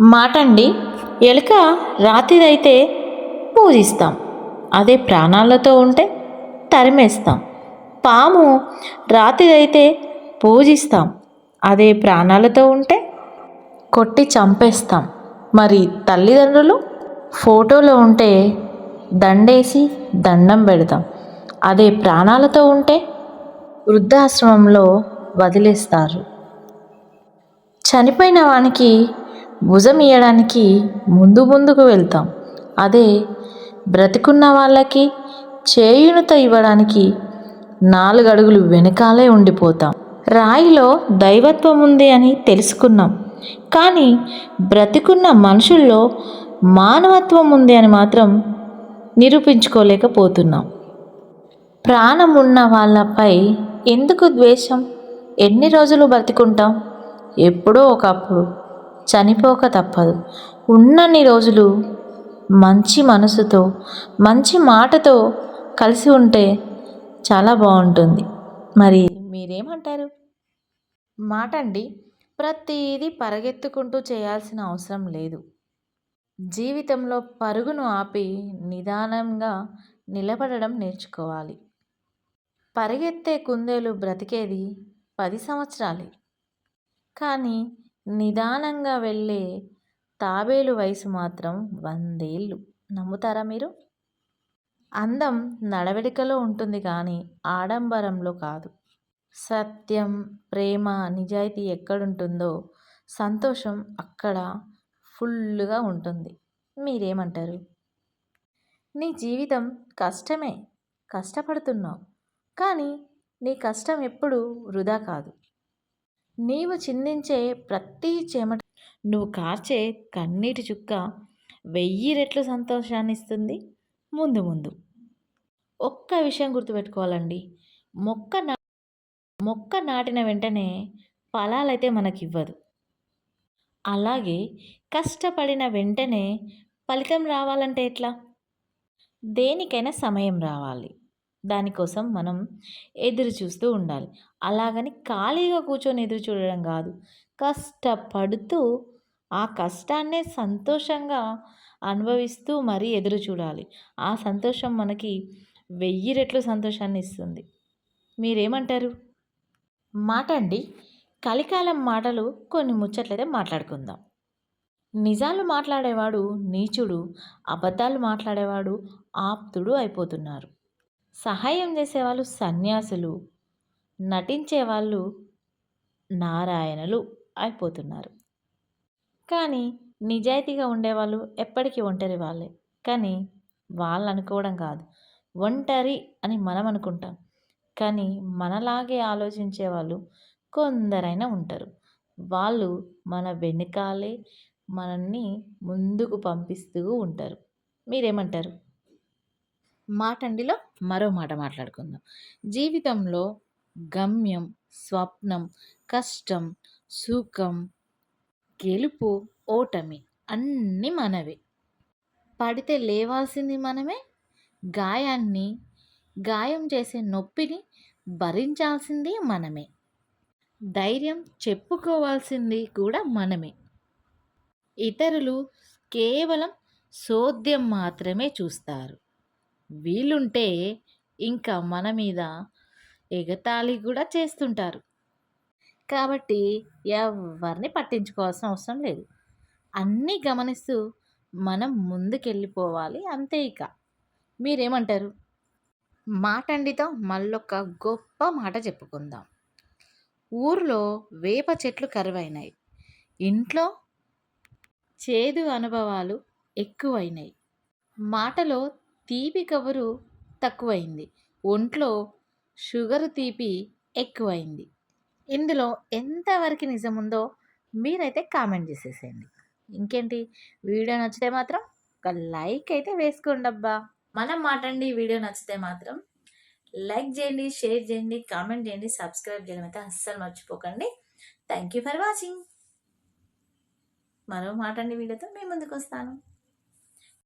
మాటండి. ఎలుక రాతిదైతే పూజిస్తాం. అదే ప్రాణాలతో ఉంటే తరిమేస్తాం. పాము రాతిదైతే పూజిస్తాం. అదే ప్రాణాలతో ఉంటే కొట్టి చంపేస్తాం. మరి తల్లిదండ్రులు ఫోటోలో ఉంటే దండేసి దండం పెడతాం. అదే ప్రాణాలతో ఉంటే వృద్ధాశ్రమంలో వదిలేస్తారు. చనిపోయిన వానికి భుజం ఇయ్యడానికి ముందు ముందుకు వెళ్తాం. అదే బ్రతికున్న వాళ్ళకి చేయునత ఇవ్వడానికి నాలుగు అడుగులు వెనకాలే ఉండిపోతాం. రాయిలో దైవత్వం ఉంది అని తెలుసుకున్నాం. కానీ బ్రతికున్న మనుషుల్లో మానవత్వం ఉంది అని మాత్రం నిరూపించుకోలేకపోతున్నాం. ప్రాణం ఉన్న వాళ్ళపై ఎందుకు ద్వేషం? ఎన్ని రోజులు బ్రతికుంటాం? ఎప్పుడో ఒకప్పుడు. చనిపోక తప్పదు. ఉన్నన్ని రోజులు మంచి మనసుతో మంచి మాటతో కలిసి ఉంటే చాలా బాగుంటుంది. మరి మీరేమంటారు? మాట అండి ప్రతిదీ పరిగెత్తుకుంటూ చేయాల్సిన అవసరం లేదు. జీవితంలో పరుగును ఆపి నిదానంగా నిలబడడం నేర్చుకోవాలి. పరిగెత్తే కుందేలు బ్రతికేది పది సంవత్సరాలే. కానీ నిదానంగా వెళ్ళే తాబేలు వయసు మాత్రం వందేళ్ళు. నమ్ముతారా మీరు? అందం నడవడికలో ఉంటుంది కానీ ఆడంబరంలో కాదు. సత్యం ప్రేమ నిజాయితీ ఎక్కడుంటుందో సంతోషం అక్కడ ఫుల్గా ఉంటుంది. మీరేమంటారు? నీ జీవితం కష్టమే. కష్టపడుతున్నావు. కానీ నీ కష్టం ఎప్పుడు వృధా కాదు. నీవు చిందించే ప్రతి చెమట నువ్వు కార్చే కన్నీటి చుక్క వెయ్యి రెట్లు సంతోషాన్ని ఇస్తుంది ముందు ముందు. ఒక్క విషయం గుర్తుపెట్టుకోవాలండి. మొక్క నా మొక్క నాటిన వెంటనే ఫలాలైతే మనకివ్వదు. అలాగే కష్టపడిన వెంటనే ఫలితం రావాలంటే ఎట్లా? దేనికైనా సమయం రావాలి. దానికోసం మనం ఎదురు చూస్తూ ఉండాలి. అలాగని ఖాళీగా కూర్చొని ఎదురు చూడడం కాదు. కష్టపడుతూ ఆ కష్టాన్నే సంతోషంగా అనుభవిస్తూ మరీ ఎదురు చూడాలి. ఆ సంతోషం మనకి వెయ్యి రెట్లు సంతోషాన్ని ఇస్తుంది. మీరేమంటారు? మాట అండి. కలికాలం మాటలు కొన్ని ముచ్చట్లయితే మాట్లాడుకుందాం. నిజాలు మాట్లాడేవాడు నీచుడు అబద్ధాలు మాట్లాడేవాడు ఆప్తుడు అయిపోతున్నారు. సహాయం చేసేవాళ్ళు సన్యాసులు నటించేవాళ్ళు నారాయణలు అయిపోతున్నారు. కానీ నిజాయితీగా ఉండేవాళ్ళు ఎప్పటికీ ఒంటరి వాళ్ళే. కానీ వాళ్ళు అనుకోవడం కాదు. ఒంటరి అని మనం అనుకుంటాం. కానీ మనలాగే ఆలోచించే వాళ్ళు కొందరైనా ఉంటారు. వాళ్ళు మన వెనకాలే మనల్ని ముందుకు పంపిస్తూ ఉంటారు. మీరేమంటారు? మాటండిలో మరో మాట మాట్లాడుకుందాం. జీవితంలో గమ్యం స్వప్నం కష్టం సుఖం గెలుపు ఓటమి అన్నీ మనవే. పడితే లేవాల్సింది మనమే. గాయాన్ని గాయం చేసే నొప్పిని భరించాల్సింది మనమే. ధైర్యం చెప్పుకోవాల్సింది కూడా మనమే. ఇతరులు కేవలం సోద్యం మాత్రమే చూస్తారు. వీలుంటే ఇంకా మన మీద ఎగతాళి కూడా చేస్తుంటారు. కాబట్టి ఎవరిని పట్టించుకోవాల్సిన అవసరం లేదు. అన్నీ గమనిస్తూ మనం ముందుకెళ్ళిపోవాలి అంతే ఇక. మీరేమంటారు? మాటండితో మళ్ళొక గొప్ప మాట చెప్పుకుందాం. ఊర్లో వేప చెట్లు కరువైనాయి. ఇంట్లో చేదు అనుభవాలు ఎక్కువైనాయి. మాటలో తీపి కబురు తక్కువైంది. ఒంట్లో షుగర్ తీపి ఎక్కువైంది. ఇందులో ఎంతవరకు నిజం ఉందో మీరైతే కామెంట్ చేసేసేయండి. ఇంకేంటి? వీడియో నచ్చితే మాత్రం ఒక లైక్ అయితే వేసుకోండి అబ్బా. మనం మాటండి వీడియో నచ్చితే మాత్రం లైక్ చేయండి షేర్ చేయండి కామెంట్ చేయండి సబ్స్క్రైబ్ చేయడం అయితే అస్సలు మర్చిపోకండి. Thank you for watching. మరో మాట్లాడి వీడియోతో మీ ముందుకు వస్తాను.